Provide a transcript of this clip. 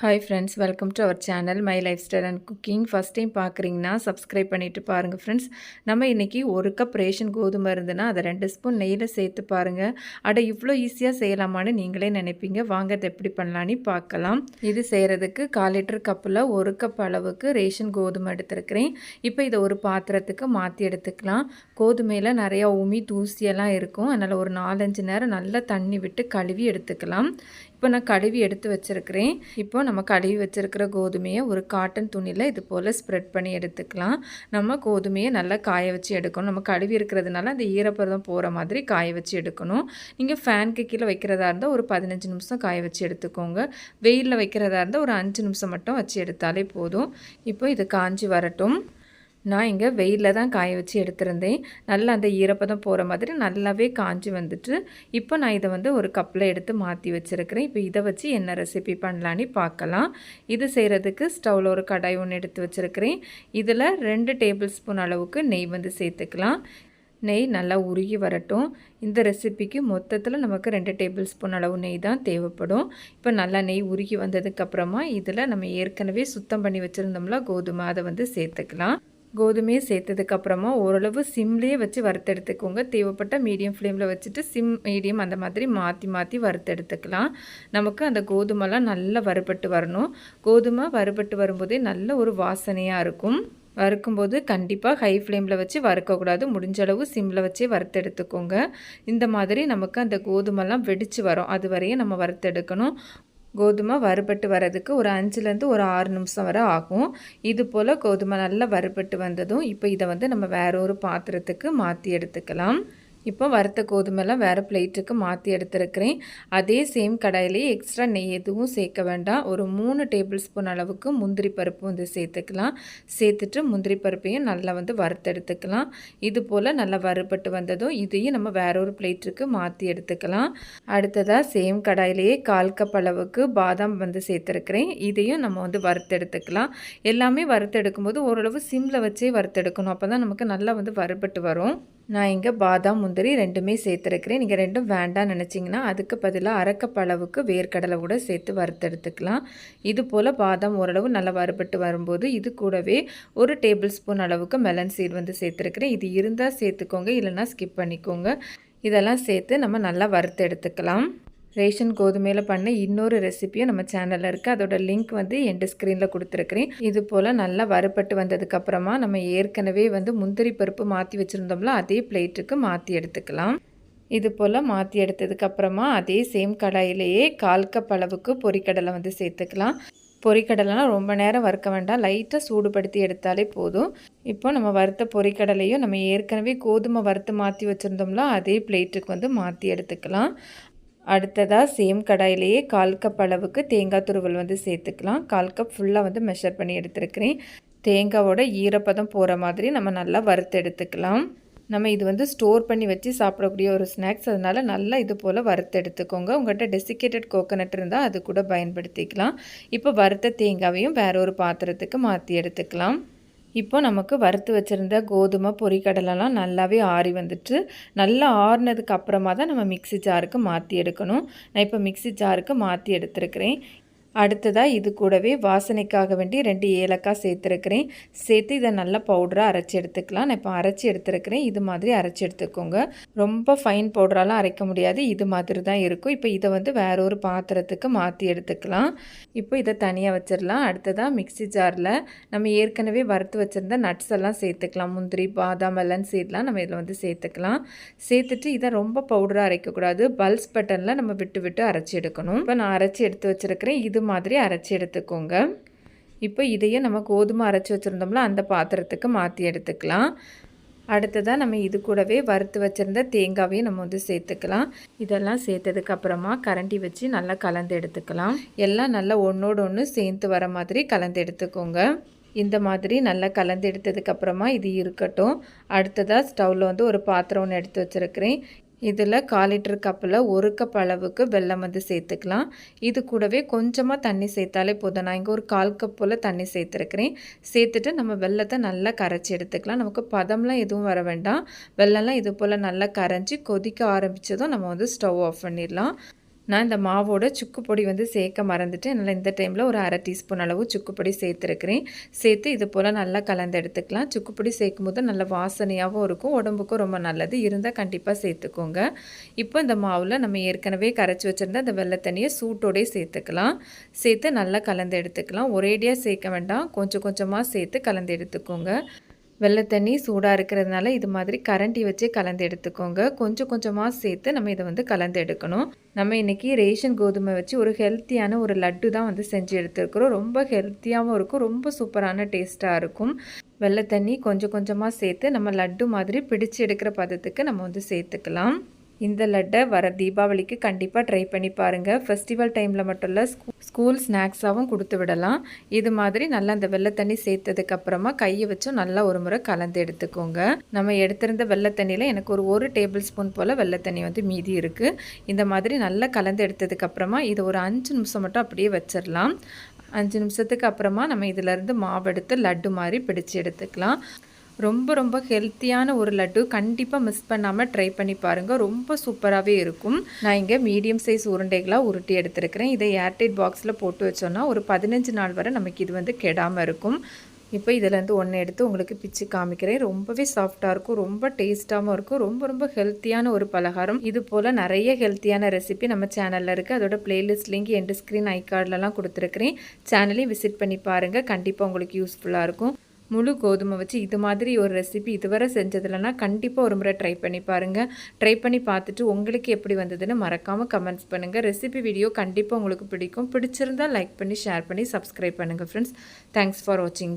Hi friends welcome to our channel my lifestyle and cooking first time பார்க்குறீங்கன்னா subscribe பண்ணிவிட்டு பாருங்கள் friends நம்ம இன்றைக்கி ஒரு கப் ரேஷன் கோதுமை இருந்துன்னா அதை ரெண்டு ஸ்பூன் நெய்யில் சேர்த்து பாருங்கள் அட இவ்வளோ ஈஸியாக செய்யலாமான்னு நீங்களே நினைப்பீங்க. வாங்க அதை எப்படி பண்ணலான்னு பார்க்கலாம். இது செய்கிறதுக்கு கால் லிட்டர் கப்பில் ஒரு கப் அளவுக்கு ரேஷன் கோதுமை எடுத்துருக்கிறேன். இப்போ இதை ஒரு பாத்திரத்துக்கு மாற்றி எடுத்துக்கலாம். கோதுமையில் நிறையா உமி தூசியெல்லாம் இருக்கும். அதனால் ஒரு நாலஞ்சு நேரம் நல்லா தண்ணி விட்டு கழுவி எடுத்துக்கலாம். இப்போ நான் கழுவி எடுத்து வச்சுருக்கிறேன். இப்போ நம்ம கழுவி வச்சுருக்கிற கோதுமையை ஒரு காட்டன் துணியில் இது போல் ஸ்ப்ரெட் பண்ணி எடுத்துக்கலாம். நம்ம கோதுமையை நல்லா காய வச்சு எடுக்கணும். நம்ம கழுவி இருக்கிறதுனால அந்த ஈரப்பதம் போகிற மாதிரி காய வச்சு எடுக்கணும். நீங்கள் ஃபேனுக்கு கீழே வைக்கிறதா இருந்தால் ஒரு பதினஞ்சு நிமிஷம் காய வச்சு எடுத்துக்கோங்க. வெயிலில் வைக்கிறதா இருந்தால் ஒரு அஞ்சு நிமிஷம் மட்டும் வச்சு எடுத்தாலே போதும். இப்போ இது காஞ்சி வரட்டும். நான் இங்கே வெயிலில் தான் காய வச்சு எடுத்திருந்தேன். நல்லா அந்த ஈரப்பதம் போகிற மாதிரி நல்லாவே காஞ்சி வந்துட்டு இப்போ நான் இதை வந்து ஒரு கப்பில் எடுத்து மாற்றி வச்சுருக்கிறேன். இப்போ இதை வச்சு என்ன ரெசிபி பண்ணலான்னு பார்க்கலாம். இது செய்கிறதுக்கு ஸ்டவ்வில் ஒரு கடாய் ஒன்று எடுத்து வச்சுருக்கிறேன். இதில் ரெண்டு டேபிள் ஸ்பூன் அளவுக்கு நெய் வந்து சேர்த்துக்கலாம். நெய் நல்லா உருகி வரட்டும். இந்த ரெசிபிக்கு மொத்தத்தில் நமக்கு ரெண்டு டேபிள் ஸ்பூன் அளவு நெய் தான் தேவைப்படும். இப்போ நல்லா நெய் உருகி வந்ததுக்கப்புறமா இதில் நம்ம ஏற்கனவே சுத்தம் பண்ணி வச்சுருந்தோம்ல கோதுமை அதை வந்து சேர்த்துக்கலாம். கோதுமையை சேர்த்ததுக்கப்புறமா ஓரளவு சிம்லேயே வச்சு வறுத்தெடுத்துக்கோங்க. தேவைப்பட்ட மீடியம் ஃப்ளேமில் வச்சுட்டு சிம் மீடியம் அந்த மாதிரி மாற்றி மாற்றி வறுத்தெடுத்துக்கலாம். நமக்கு அந்த கோதுமைலாம் நல்லா வறுபட்டு வரணும். கோதுமை வறுபட்டு வரும்போதே நல்ல ஒரு வாசனையாக இருக்கும். வறுக்கும்போது கண்டிப்பாக ஹை ஃப்ளேமில் வச்சு வறுக்கக்கூடாது. முடிஞ்ச அளவு சிம்மில் வச்சே வறுத்தெடுத்துக்கோங்க. இந்த மாதிரி நமக்கு அந்த கோதுமைலாம் வெடித்து வரும். அது வரையும் நம்ம வறுத்தெடுக்கணும். கோதுமை வறுபட்டு வர்றதுக்கு ஒரு அஞ்சுலேருந்து ஒரு ஆறு நிமிஷம் வரை ஆகும். இது போல் கோதுமை நல்லா வறுபட்டு வந்ததும் இப்போ இதை வந்து நம்ம வேற ஒரு பாத்திரத்துக்கு மாற்றி எடுத்துக்கலாம். இப்போ வறுத்த கோதுமைலாம் வேறு பிளேட்டுக்கு மாற்றி எடுத்துருக்கிறேன். அதே சேம் கடாயிலேயே எக்ஸ்ட்ரா நெய் எதுவும் சேர்க்க வேண்டாம். ஒரு மூணு டேபிள் ஸ்பூன் அளவுக்கு முந்திரி பருப்பு வந்து சேர்த்துக்கலாம். சேர்த்துட்டு முந்திரி பருப்பையும் நல்லா வந்து வறுத்தெடுத்துக்கலாம் இது போல் நல்லா வறுபட்டு வந்ததும் இதையும் நம்ம வேற ஒரு பிளேட்டுக்கு மாற்றி எடுத்துக்கலாம். அடுத்ததாக சேம் கடாயிலேயே கால் கப் அளவுக்கு பாதாம் வந்து சேர்த்துருக்கிறேன். இதையும் நம்ம வந்து வறுத்தெடுத்துக்கலாம் எல்லாமே வறுத்தெடுக்கும்போது ஓரளவு சிம்மில் வச்சே வறுத்தெடுக்கணும் அப்போ தான் நமக்கு நல்லா வந்து வறுபட்டு வரும். நான் இங்கே பாதாம் முந்திரி ரெண்டுமே சேர்த்துருக்கிறேன். நீங்கள் ரெண்டும் வேண்டாம் நினச்சிங்கன்னா அதுக்கு பதிலாக அரைக்கப்பளவுக்கு வேர்க்கடலை கூட சேர்த்து வறுத்தெடுத்துக்கலாம். இது போல் பாதாம் ஓரளவு நல்லா வறுபட்டு வரும்போது இது கூடவே ஒரு டேபிள் ஸ்பூன் அளவுக்கு மெலன் சீட் வந்து சேர்த்துருக்கிறேன். இது இருந்தால் சேர்த்துக்கோங்க இல்லைனா ஸ்கிப் பண்ணிக்கோங்க. இதெல்லாம் சேர்த்து நம்ம நல்லா வறுத்து எடுத்துக்கலாம் ரேஷன் கோதுமையில் பண்ண இன்னொரு ரெசிப்பியும் நம்ம சேனலில் இருக்குது அதோட லிங்க் வந்து என் ஸ்க்ரீனில் கொடுத்துருக்குறேன். இது போல் நல்லா வறுபட்டு வந்ததுக்கப்புறமா நம்ம ஏற்கனவே வந்து முந்திரி பருப்பு மாற்றி வச்சுருந்தோம்ல அதே பிளேட்டுக்கு மாற்றி எடுத்துக்கலாம். இது போல் மாற்றி எடுத்ததுக்கப்புறமா அதே சேம் கடாயிலேயே கால் கப் அளவுக்கு பொரிக்கடலை வந்து சேர்த்துக்கலாம். பொரிக்கடலைலாம் ரொம்ப நேரம் வறுக்க வேண்டாம். லைட்டாக சூடுபடுத்தி எடுத்தாலே போதும். இப்போ நம்ம வறுத்த பொரிக்கடலையும் நம்ம ஏற்கனவே கோதுமை வறுத்து மாற்றி வச்சுருந்தோம்ல அதே பிளேட்டுக்கு வந்து மாற்றி எடுத்துக்கலாம். அடுத்ததாக சேம் கடாயிலேயே கால் கப் அளவுக்கு தேங்காய் துருவல் வந்து சேர்த்துக்கலாம். கால் கப் ஃபுல்லாக வந்து மெஷர் பண்ணி எடுத்துருக்கிறேன். தேங்காவோட ஈரப்பதம் போகிற மாதிரி நம்ம நல்லா வறுத்து எடுத்துக்கலாம். நம்ம இது வந்து ஸ்டோர் பண்ணி வச்சு சாப்பிடக்கூடிய ஒரு ஸ்நாக்ஸ் அதனால் நல்லா இது போல் வறுத்து எடுத்துக்கோங்க. உங்கள்கிட்ட டெசிகேட்டட் கோகோனட் இருந்தால் அது கூட பயன்படுத்திக்கலாம். இப்போ வறுத்த தேங்காவையும் வேற ஒரு பாத்திரத்துக்கு மாற்றி எடுத்துக்கலாம். இப்போ நமக்கு வறுத்து வச்சுருந்த கோதுமை பொறிக்கடலெல்லாம் நல்லாவே ஆறி வந்துட்டு நல்லா ஆறினதுக்கு அப்புறமா தான் நம்ம மிக்சி ஜாருக்கு மாற்றி எடுக்கணும். நான் இப்போ மிக்சி ஜாருக்கு மாற்றி எடுத்துருக்கிறேன். அடுத்ததாக இது கூடவே வாசனைக்காக வேண்டி ரெண்டு ஏலக்காய் சேர்த்துருக்கிறேன். சேர்த்து இதை நல்லா பவுடராக அரைச்சி எடுத்துக்கலாம். நான் இப்போ அரைச்சி எடுத்துருக்கிறேன். இது மாதிரி அரைச்சி எடுத்துக்கோங்க. ரொம்ப ஃபைன் பவுடராலாம் அரைக்க முடியாது. இது மாதிரி தான் இருக்கும். இப்போ இதை வந்து வேற ஒரு பாத்திரத்துக்கு மாற்றி எடுத்துக்கலாம். இப்போ இதை தனியாக வச்சிடலாம். அடுத்ததாக மிக்சி ஜாரில் நம்ம ஏற்கனவே வறுத்து வச்சுருந்த நட்ஸ் எல்லாம் சேர்த்துக்கலாம். முந்திரி பாதாம் எல்லாம் சேர்த்துலாம் நம்ம இதில் வந்து சேர்த்துக்கலாம். சேர்த்துட்டு இதை ரொம்ப பவுடராக அரைக்கக்கூடாது. பல்ஸ் பட்டனில் நம்ம விட்டு விட்டு அரைச்சி எடுக்கணும். இப்போ நான் அரைச்சி எடுத்து வச்சுருக்கிறேன். இது மாதிரி அரைச்சி எடுத்துக்கோங்க. இப்போ இதையும் நம்ம கோதுமை அரைச்சி வச்சுருந்தோம்ல அந்த பாத்திரத்துக்கு மாற்றி எடுத்துக்கலாம். அடுத்ததாக நம்ம இது கூடவே வறுத்து வச்சுருந்த தேங்காவையும் நம்ம வந்து சேர்த்துக்கலாம். இதெல்லாம் சேர்த்ததுக்கப்புறமா கரண்டி வச்சு நல்லா கலந்து எடுத்துக்கலாம். எல்லாம் நல்லா ஒன்றோடு ஒன்று சேர்த்து வர மாதிரி கலந்து எடுத்துக்கோங்க. இந்த மாதிரி நல்லா கலந்து எடுத்ததுக்கப்புறமா இது இருக்கட்டும். அடுத்ததாக ஸ்டவ்வில் வந்து ஒரு பாத்திரம் ஒன்று எடுத்து வச்சுருக்கிறேன். இதில் கால் லிட்டர் கப்பில் ஒரு கப் அளவுக்கு வெள்ளம் வந்து சேர்த்துக்கலாம். இது கூடவே கொஞ்சமாக தண்ணி சேர்த்தாலே போதும். நான் இங்கே ஒரு கால் கப் போல் தண்ணி சேர்த்துருக்கிறேன். சேர்த்துட்டு நம்ம வெள்ளத்தை நல்லா கரைச்சி எடுத்துக்கலாம். நமக்கு பதம்லாம் எதுவும் வர வேண்டாம். வெள்ளம்லாம் இது போல் நல்லா கரைஞ்சி கொதிக்க ஆரம்பித்ததும் நம்ம வந்து ஸ்டவ் ஆஃப் பண்ணிடலாம். நான் இந்த மாவோட சுக்கு பொடி வந்து சேர்க்க மறந்துட்டு அதனால் இந்த டைமில் ஒரு அரை டீஸ்பூன் அளவு சுக்கு பொடி சேர்த்துருக்கிறேன். சேர்த்து இது போல் நல்லா கலந்து எடுத்துக்கலாம். சுக்கு பொடி சேர்க்கும் போது நல்ல வாசனையாகவும் இருக்கும். உடம்புக்கும் ரொம்ப நல்லது. இருந்தால் கண்டிப்பாக சேர்த்துக்கோங்க. இப்போ இந்த மாவில் நம்ம ஏற்கனவே கரைச்சி வச்சுருந்த அந்த வெள்ளை தண்ணியை சூட்டோடே சேர்த்துக்கலாம். சேர்த்து நல்லா கலந்து எடுத்துக்கலாம். ஒரேடியாக சேர்க்க வேண்டாம். கொஞ்சம் கொஞ்சமாக சேர்த்து கலந்து எடுத்துக்கோங்க. வெள்ளை தண்ணி சூடாக இருக்கிறதுனால இது மாதிரி கரண்டி வச்சு கலந்து எடுத்துக்கோங்க. கொஞ்சம் கொஞ்சமாக சேர்த்து நம்ம இதை வந்து கலந்து எடுக்கணும். நம்ம இன்றைக்கி ரேஷன் கோதுமை வச்சு ஒரு ஹெல்த்தியான ஒரு லட்டு தான் வந்து செஞ்சு எடுத்துருக்குறோம். ரொம்ப ஹெல்த்தியாகவும் இருக்கும் ரொம்ப சூப்பரான டேஸ்ட்டாக இருக்கும். வெள்ளை தண்ணி கொஞ்சம் கொஞ்சமாக சேர்த்து நம்ம லட்டு மாதிரி பிடிச்சு எடுக்கிற பதத்துக்கு நம்ம வந்து சேர்த்துக்கலாம். இந்த லட்டை வர தீபாவளிக்கு கண்டிப்பாக ட்ரை பண்ணி பாருங்கள் ஃபெஸ்டிவல் டைமில் மட்டும் இல்லை ஸ்கூ ஸ்கூல் ஸ்நாக்ஸாகவும் கொடுத்து விடலாம். இது மாதிரி நல்லா அந்த வெள்ளை தண்ணி சேர்த்ததுக்கப்புறமா கையை வச்சும் நல்லா ஒரு முறை கலந்து எடுத்துக்கோங்க. நம்ம எடுத்திருந்த வெள்ளை தண்ணியில் எனக்கு ஒரு ஒரு டேபிள் ஸ்பூன் போல் வெள்ளை தண்ணி வந்து மீதி இருக்குது இந்த மாதிரி நல்லா கலந்து எடுத்ததுக்கப்புறமா இதை ஒரு அஞ்சு நிமிஷம் மட்டும் அப்படியே வச்சிடலாம். அஞ்சு நிமிஷத்துக்கு அப்புறமா நம்ம இதிலேருந்து மாவு எடுத்து லட்டு மாதிரி பிடிச்சி எடுத்துக்கலாம். ரொம்ப ரொம்ப ஹெல்த்தியான ஒரு லட்டு. கண்டிப்பாக மிஸ் பண்ணாமல் ட்ரை பண்ணி பாருங்கள் ரொம்ப சூப்பராகவே இருக்கும். நான் இங்கே மீடியம் சைஸ் உருண்டைகளாக உருட்டி எடுத்துருக்கிறேன். இதை ஏர்டைட் பாக்ஸில் போட்டு வச்சோன்னா ஒரு பதினஞ்சு நாள் வரை நமக்கு இது வந்து கெடாமல் இருக்கும். இப்போ இதிலேருந்து ஒன்று எடுத்து உங்களுக்கு பிச்சு காமிக்கிறேன். ரொம்பவே சாஃப்டாக இருக்கும். ரொம்ப டேஸ்ட்டாகவும் இருக்கும். ரொம்ப ரொம்ப ஹெல்த்தியான ஒரு பலகாரம். இது போல் நிறைய ஹெல்த்தியான ரெசிபி நம்ம சேனலில் இருக்குது அதோட playlist link end screen I கார்டிலலாம் கொடுத்துருக்குறேன். சேனலையும் விசிட் பண்ணி பாருங்கள் கண்டிப்பாக உங்களுக்கு யூஸ்ஃபுல்லாக இருக்கும். முழு கோதுமை வச்சு இது மாதிரி ஒரு ரெசிபி இதுவரை செஞ்சதில்லைனா கண்டிப்பாக ஒரு முறை ட்ரை பண்ணி பாருங்கள் ட்ரை பண்ணி பார்த்துட்டு உங்களுக்கு எப்படி வந்ததுன்னு மறக்காமல் கமெண்ட்ஸ் பண்ணுங்கள் ரெசிபி வீடியோ கண்டிப்பாக உங்களுக்கு பிடிக்கும். பிடிச்சிருந்தால் லைக் பண்ணி ஷேர் பண்ணி சப்ஸ்கிரைப் பண்ணுங்கள் ஃப்ரெண்ட்ஸ் தேங்க்ஸ் ஃபார் வாட்சிங் பை